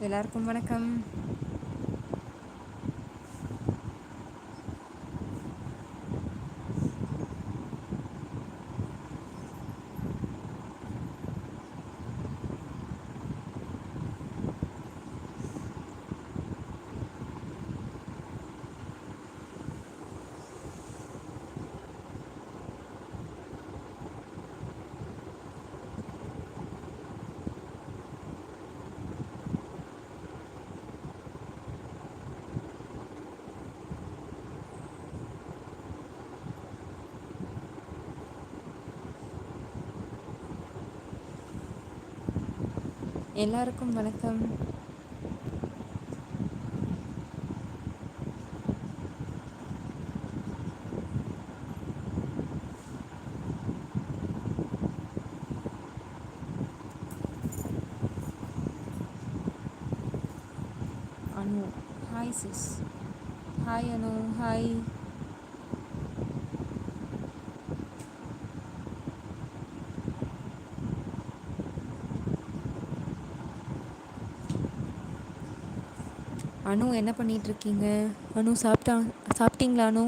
எல்லாருக்கும் வணக்கம் எல்லாருக்கும் வணக்கம். Anu hi sis hi Anu hi Anu என்ன பண்ணிகிட்ருக்கீங்க இருக்கீங்க அனு சாப்பிட்டா சாப்பிட்டீங்களா Anu?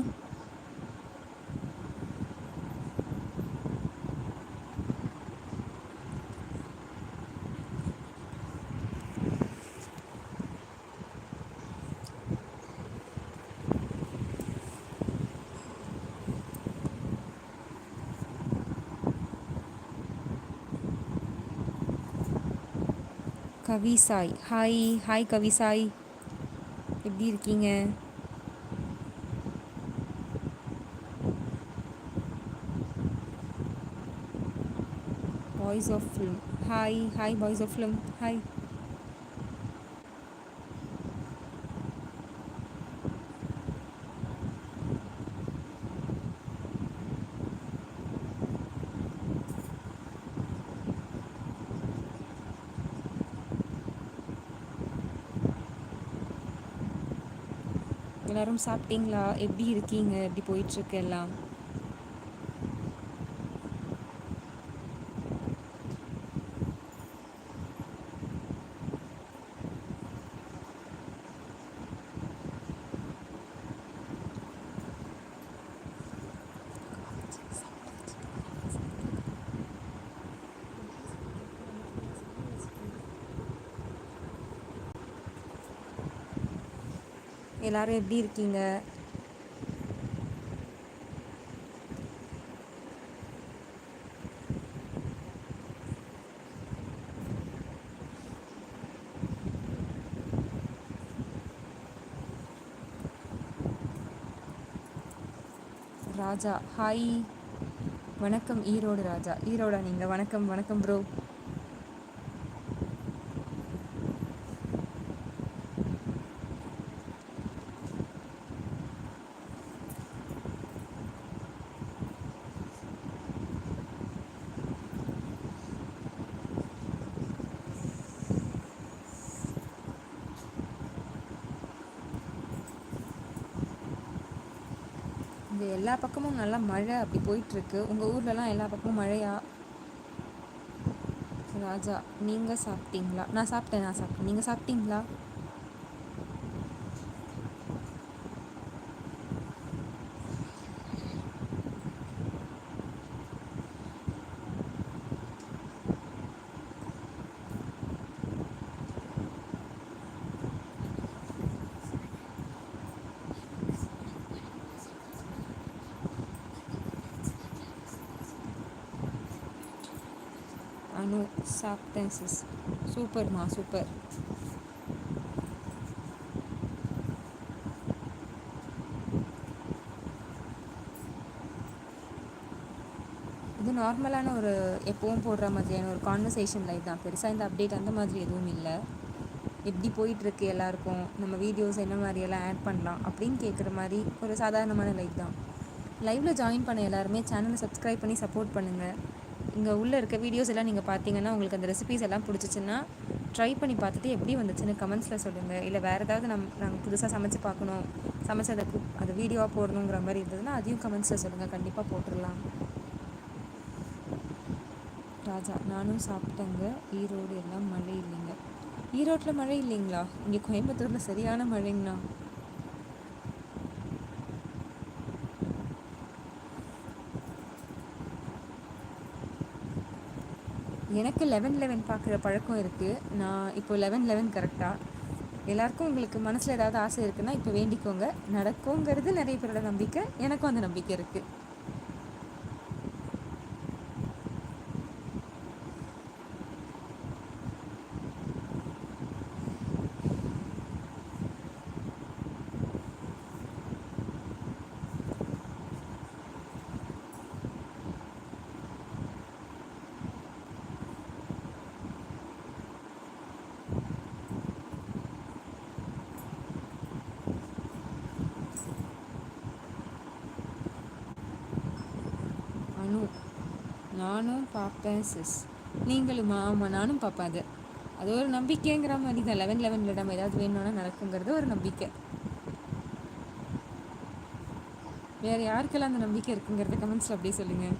Kavi Sai. Hi hi Kavi Sai. எப்படி இருக்கீங்க? Boys of film hi hi boys of film hi எல்லாரும் சாப்பிட்டீங்களா? எப்படி இருக்கீங்க? எப்படி போயிட்டுருக்கு எல்லாம்? எல்லாரும் எப்படி இருக்கீங்க? ராஜா ஹாய் வணக்கம் ஈரோடு ராஜா. ஈரோடா நீங்கள் வணக்கம் வணக்கம் ப்ரோ இங்கே எல்லா பக்கமும் நல்லா மழை அப்படி போயிட்டுருக்கு. உங்கள் ஊர்லலாம் எல்லா பக்கமும் மழையா? ராஜா நீங்கள் சாப்பிட்டீங்களா? நான் சாப்பிட்டேன் நான் சாப்பிட்டேன். நீங்கள் சாப்பிட்டீங்களா அனு சாப்பிட்டேன் சிஸ் சூப்பர்மா சூப்பர் இது நார்மலான ஒரு எப்பவும் போடுற மாதிரியான ஒரு கான்வர்சேஷன் லைஃப் தான். பெருசாக இந்த அப்டேட் அந்த மாதிரி எதுவும் இல்லை. எப்படி போயிட்டுருக்கு எல்லாருக்கும்? நம்ம வீடியோஸ் என்ன மாதிரியெல்லாம் ஆட் பண்ணலாம்? அப்படின்னு கேட்குற மாதிரி ஒரு சாதாரணமான லைஃப் தான். லைவில் ஜாயின் பண்ண எல்லாருமே சேனலை சப்ஸ்கிரைப் பண்ணி சப்போர்ட் பண்ணுங்கள் இங்கே உள்ளே இருக்க வீடியோஸ் எல்லாம் நீங்கள் பார்த்தீங்கன்னா உங்களுக்கு அந்த ரெசிபிஸ் எல்லாம் பிடிச்சிச்சின்னா ட்ரை பண்ணி பார்த்துட்டு எப்படி வந்துச்சுன்னு கமெண்ட்ஸில் சொல்லுங்கள் இல்லை வேறு ஏதாவது நம் நாங்கள் புதுசாக சமைச்சு பார்க்கணும் சமைச்சு அதை வீடியோவாக போடணுங்கிற மாதிரி இருந்ததுன்னா அதையும் கமெண்ட்ஸில் சொல்லுங்கள் கண்டிப்பாக போட்டுடலாம். ராஜா நானும் சாப்பிட்டேங்க. ஈரோடு எல்லாம் மழை இல்லைங்க. ஈரோட்டில் மழை இல்லைங்களா? இங்கே கோயம்புத்தூரில் சரியான மழைங்கண்ணா எனக்கு லெவன் லெவன் பார்க்குற பழக்கம் இருக்குது நான் இப்போ லெவன் லெவன் கரெக்டாக எல்லாருக்கும் உங்களுக்கு மனசில் ஏதாவது ஆசை இருக்குன்னா இப்போ வேண்டிக்கோங்க. நடக்குங்கிறது நிறைய பேரோட நம்பிக்கை. எனக்கும் அந்த நம்பிக்கை இருக்குது நானும் பார்ப்பேன் சிஸ் நீங்களும் ஆமாம் நானும் பார்ப்பேன் அது. அது ஒரு நம்பிக்கைங்கிற மாதிரி தான். லெவன் லெவனில் நம்ம ஏதாவது வேணும்னா நடக்குங்கிறது ஒரு நம்பிக்கை. வேறு யாருக்கெல்லாம் அந்த நம்பிக்கை இருக்குங்கிறத கமெண்ட்ஸில் அப்படியே சொல்லுங்கள்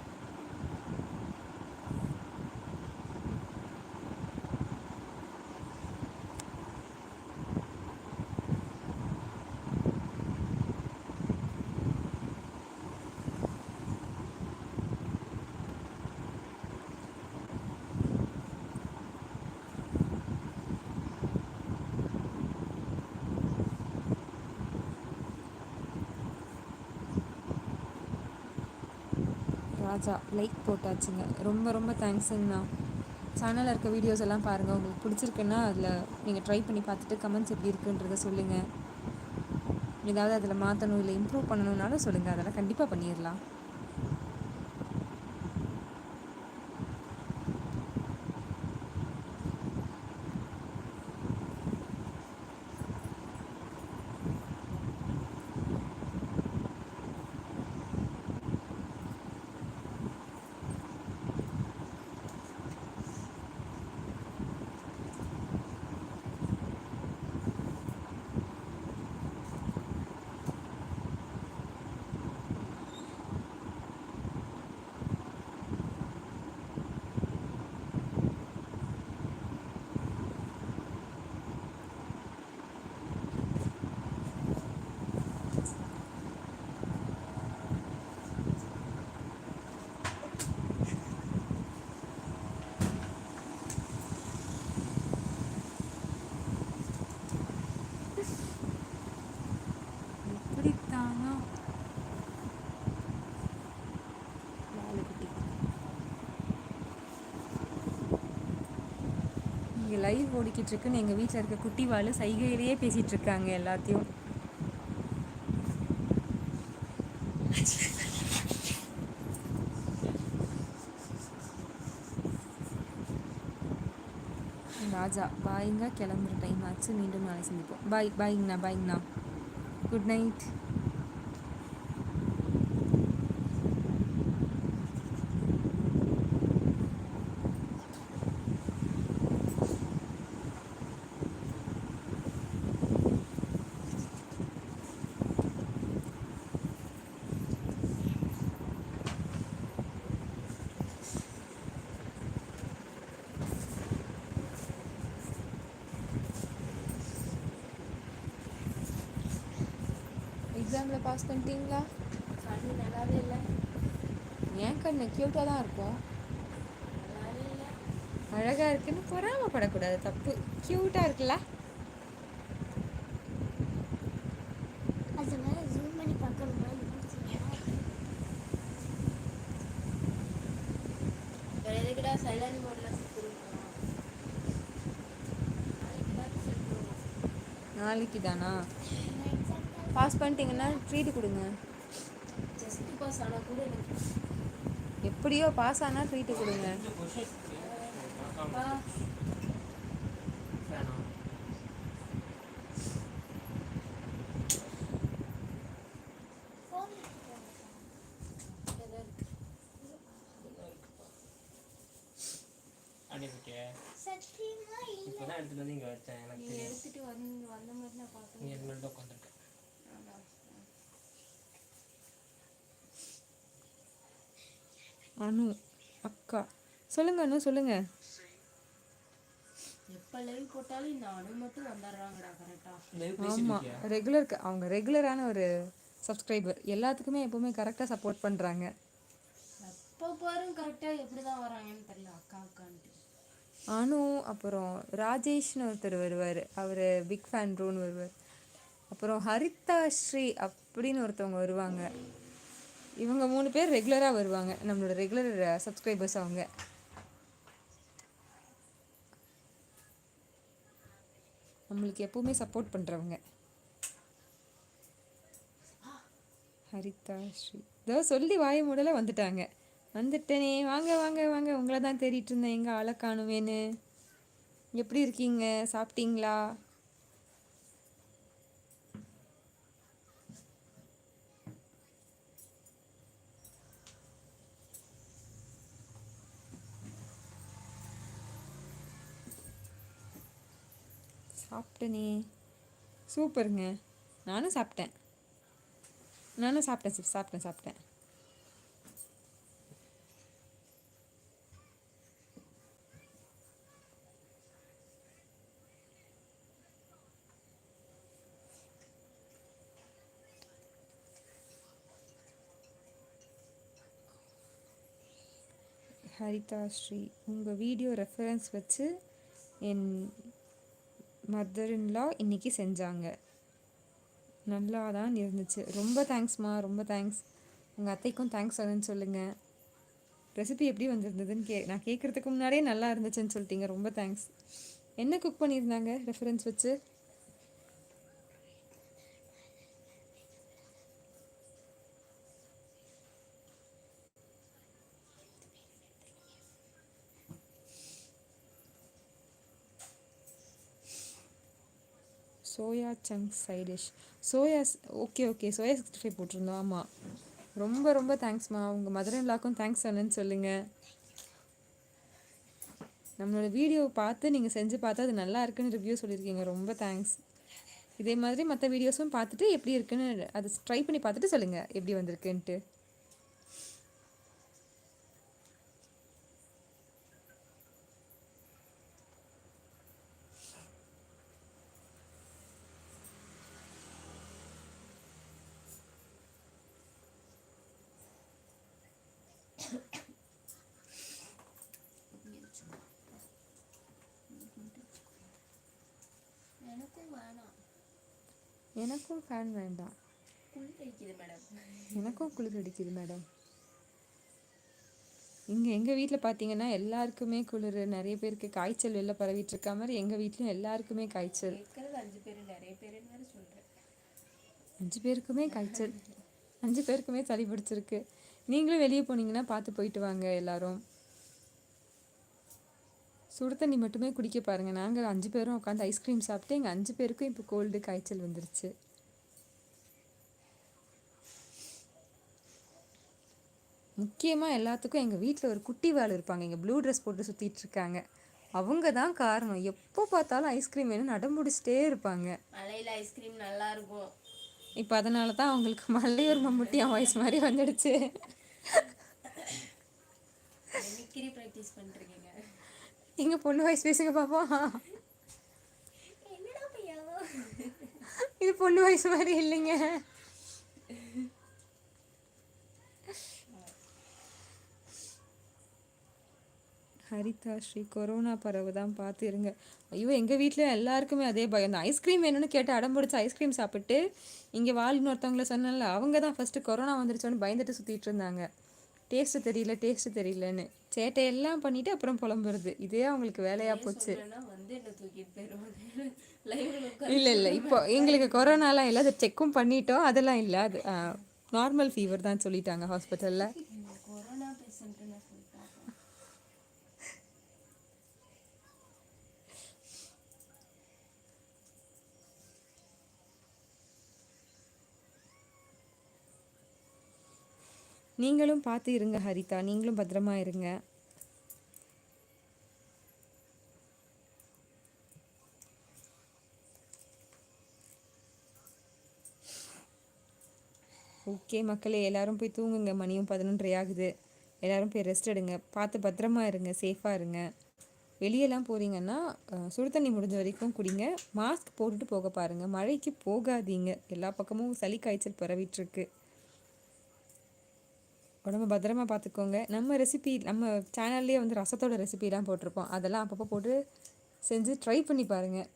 ராஜா லைக் போட்டாச்சுங்க. ரொம்ப ரொம்ப தேங்க்ஸுங்கண்ணா சேனலில் இருக்க வீடியோஸ் எல்லாம் பாருங்கள் உங்களுக்கு பிடிச்சிருக்குன்னா அதில் நீங்கள் ட்ரை பண்ணி பார்த்துட்டு கமெண்ட்ஸ் எப்படி இருக்குன்றதை சொல்லுங்கள் ஏதாவது அதில் மாற்றணும் இல்லை இம்ப்ரூவ் பண்ணணுன்னாலும் சொல்லுங்கள் அதெல்லாம் கண்டிப்பாக பண்ணிடலாம் இங்கே லைவ் ஓடிக்கிட்டு இருக்குன்னு எங்கள் வீட்டில் இருக்க குட்டி வாழ் சைகையிலேயே பேசிகிட்டு இருக்காங்க எல்லாத்தையும். ராஜா பாய்ங்க கிளம்புற டைம் ஆச்சு. மீண்டும் நாளை சந்திப்போம். பாய் பாய்ங்கண்ணா பாய்ங்கண்ணா குட் நைட் பாஸ் பண்ணிட்டீங்களா? கண்ணு நல்லாவே இல்லை ஏன் கண்ணு? க்யூட்டாக தான் இருக்கும். அழகாக இருக்குன்னு பொறாமப்படக்கூடாது தப்பு. க்யூட்டாக இருக்குல்ல? அது மேலே ஜூம் பண்ணி பார்க்கணுமா வேறு எதுக்குடா சைலண்ட் மோடில் நாளைக்கு தானா பாஸ் பண்ணிட்டீங்கன்னா ட்ரீட் கொடுங்க. ஜஸ்ட் பாஸ் ஆனால் கூட எனக்கு எப்படியோ பாஸ் ஆனால் ட்ரீட்டு கொடுங்க ஃபோன் அனுப்பிட்டியா சத்தியமா இல்லை இப்போ தான் எடுத்துகிட்டு வந்து இங்கே வச்சேன் எனக்கு நீங்க தெரியும் எடுத்துட்டு வந்து வந்த மாதிரி நான் பார்த்தேன் நீ இது மாதிரி உட்காந்துருக்கேன் அனு அக்கா. சொல்லுங்க அனு சொல்லுங்க. எப்ப லைவ் போட்டாலும் இந்த அணு மட்டும் வந்துடுறாங்கடா கரெக்டா லைவ் ஆமாம் பேசிருக்கியா ரெகுலர் அவங்க ரெகுலரான ஒரு சப்ஸ்கிரைபர் எல்லாத்துக்குமே எப்பவுமே சப்போர்ட் கரெக்டா எப்படிதான் வராங்கன்னு தெரியல அக்கா அக்கான்ட்டு. அனு அப்புறம் ராஜேஷ்னு ஒருத்தர் வருவார். அவர் பிக் ஃபேன் ரோன்னு வருவார். அப்புறம் ஹரிதா ஸ்ரீ அப்படின்னு ஒருத்தவங்க வருவாங்க. இவங்க மூணு பேர் ரெகுலராக வருவாங்க. நம்மளோட ரெகுலர் சப்ஸ்கிரைபர்ஸ் அவங்க. நம்மளுக்கு எப்பவுமே சப்போர்ட் பண்ணுறவங்க ஹரிதா ஸ்ரீ. இதோ சொல்லி வாய மூடல வந்துட்டாங்க. வந்துட்டேனே. வாங்க வாங்க வாங்க. உங்களை தான் தேடிட்டு இருந்தேன். எங்கே ஆளை காணுவேன்னு எப்படி இருக்கீங்க? சாப்பிட்டீங்களா? சாப்பிட்டனே. சூப்பருங்க. நானும் சாப்பிட்டேன். நானும் சாப்பிட்டேன் sis, சாப்பிட்டேன் சாப்பிட்டேன். ஹரிதா ஸ்ரீ உங்கள் வீடியோ ரெஃபரன்ஸ் வச்சு என் மதர் இன்றைக்கி செஞ்சாங்க. நல்லா தான் இருந்துச்சு. ரொம்ப தேங்க்ஸ்மா ரொம்ப தேங்க்ஸ் உங்கள் அத்தைக்கும் தேங்க்ஸ் சொல்லுன்னு சொல்லுங்கள் ரெசிபி எப்படி வந்திருந்ததுன்னு கே நான் கேட்குறதுக்கு முன்னாடியே நல்லா இருந்துச்சுன்னு சொல்லிட்டீங்க. ரொம்ப தேங்க்ஸ் என்ன குக் பண்ணியிருந்தாங்க? ரெஃபரன்ஸ் வச்சு. Soya chunk side dish. Soya okay okay. Soya sixty five போட்டிருந்தோம். ஆமாம் ரொம்ப ரொம்ப தேங்க்ஸ்மா உங்கள் மதுரை விழாக்கும் தேங்க்ஸ் என்னன்னு சொல்லுங்கள் நம்மளோட வீடியோ பார்த்து நீங்கள் செஞ்சு பார்த்து அது நல்லா இருக்குன்னு ரிவ்யூ சொல்லியிருக்கீங்க. ரொம்ப தேங்க்ஸ். இதே மாதிரி மற்ற வீடியோஸும் பார்த்துட்டு எப்படி இருக்குன்னு அதை ட்ரை பண்ணி பார்த்துட்டு சொல்லுங்கள் எப்படி வந்திருக்குன்ட்டு. எனக்கும் ஃபேன் வேண்டாம். எனக்கும் குளிர் அடிக்குது மேடம் இங்கே எங்கள் வீட்டில் பார்த்தீங்கன்னா எல்லாருக்குமே குளிர் நிறைய பேருக்கு காய்ச்சல் வெளில பரவிட்டு இருக்க மாதிரி எங்கள் வீட்லையும் எல்லாருக்குமே காய்ச்சல். அஞ்சு பேருக்குமே காய்ச்சல். அஞ்சு பேருக்குமே சளி பிடிச்சிருக்கு. நீங்களும் வெளியே போனீங்கன்னா பார்த்து போயிட்டு வாங்க எல்லாரும். சுடு தண்ணி மட்டுமே குடிக்க பாருங்க. நாங்கள் அஞ்சு பேரும் உட்காந்து ஐஸ்கிரீம் சாப்பிட்டு எங்கள் அஞ்சு பேருக்கும் இப்போ கோல்டு காய்ச்சல் வந்துருச்சு. முக்கியமாக எல்லாத்துக்கும் எங்கள் வீட்டில் ஒரு குட்டி வாள் இருப்பாங்க. இங்கே ப்ளூ ட்ரெஸ் போட்டு சுற்றிட்டு இருக்காங்க. அவங்க தான் காரணம். எப்போ பார்த்தாலும் ஐஸ்கிரீம் வேணும் நடமுடிச்சிட்டே இருப்பாங்க. மலையில ஐஸ்கிரீம் நல்லா இருக்கும். இப்போ அதனால தான் அவங்களுக்கு மல்லையூர் மம்முட்டி வாய்ஸ் மாதிரி வந்துடுச்சு. ப்ராக்டிஸ் பண்ணிருக்கீங்க எங்க பொண்ணு வாய்ஸ் பேசுங்க பையா இது பொண்ணு வாய்ஸ் மாதிரி இல்லைங்க. ஹரிதா ஸ்ரீ கொரோனா பரவு தான் பார்த்து இருங்க. ஐயோ எங்கள் வீட்டில் எல்லாருக்குமே அதே பயம். தான் ஐஸ்கிரீம் வேணும்னு கேட்டு அடம்பிடிச்சு ஐஸ்கிரீம் சாப்பிட்டு இங்கே வாழ்னு ஒருத்தவங்கள சொன்னேன்ல அவங்க தான் ஃபஸ்ட்டு கொரோனா வந்துருச்சோன்னு பயந்துட்டு சுற்றிட்டு இருந்தாங்க. டேஸ்ட்டு தெரியல டேஸ்ட்டு தெரியலன்னு. சேட்டையெல்லாம் பண்ணிட்டு அப்புறம் புலம்புறது. இதே அவங்களுக்கு வேலையாக போச்சு. இல்லை இல்லை. இப்போ எங்களுக்கு கொரோனாலாம் இல்லை அதை செக்கும் பண்ணிட்டோம். அதெல்லாம் இல்லை. அது நார்மல் ஃபீவர் தான் சொல்லிட்டாங்க ஹாஸ்பிட்டலில் நீங்களும் பார்த்து இருங்க ஹரிதா. நீங்களும் பத்திரமா இருங்க. ஓகே மக்களே எல்லாரும் போய் தூங்குங்க. மணியும் பதினொன்றரை ஆகுது. எல்லாரும் போய் ரெஸ்ட் எடுங்க. பார்த்து பத்திரமா இருங்க. சேஃபாக இருங்க. வெளியெல்லாம் போகிறீங்கன்னா சுடு தண்ணி முடிஞ்ச வரைக்கும் குடிங்க. மாஸ்க் போட்டுட்டு போக பாருங்கள் மழைக்கு போகாதீங்க. எல்லா பக்கமும் சளி காய்ச்சல் பரவிட்டுருக்கு உடம்ப பத்திரமா பார்த்துக்கோங்க நம்ம ரெசிபி நம்ம சேனல்லே வந்து ரசத்தோட ரெசிபிலாம் போட்டிருப்போம். அதெல்லாம் அப்பப்போ போட்டு செஞ்சு ட்ரை பண்ணி பாருங்கள்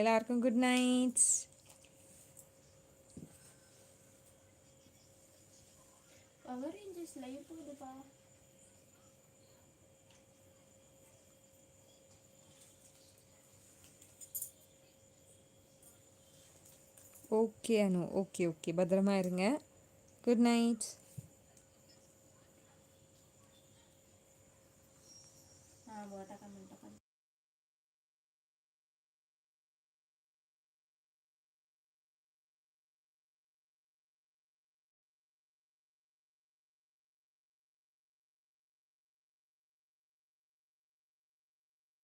எல்லாருக்கும் good night Power Rangers live போகுதுப்பா. Okay அனு. Okay okay. பத்திரமா இருங்க. Good night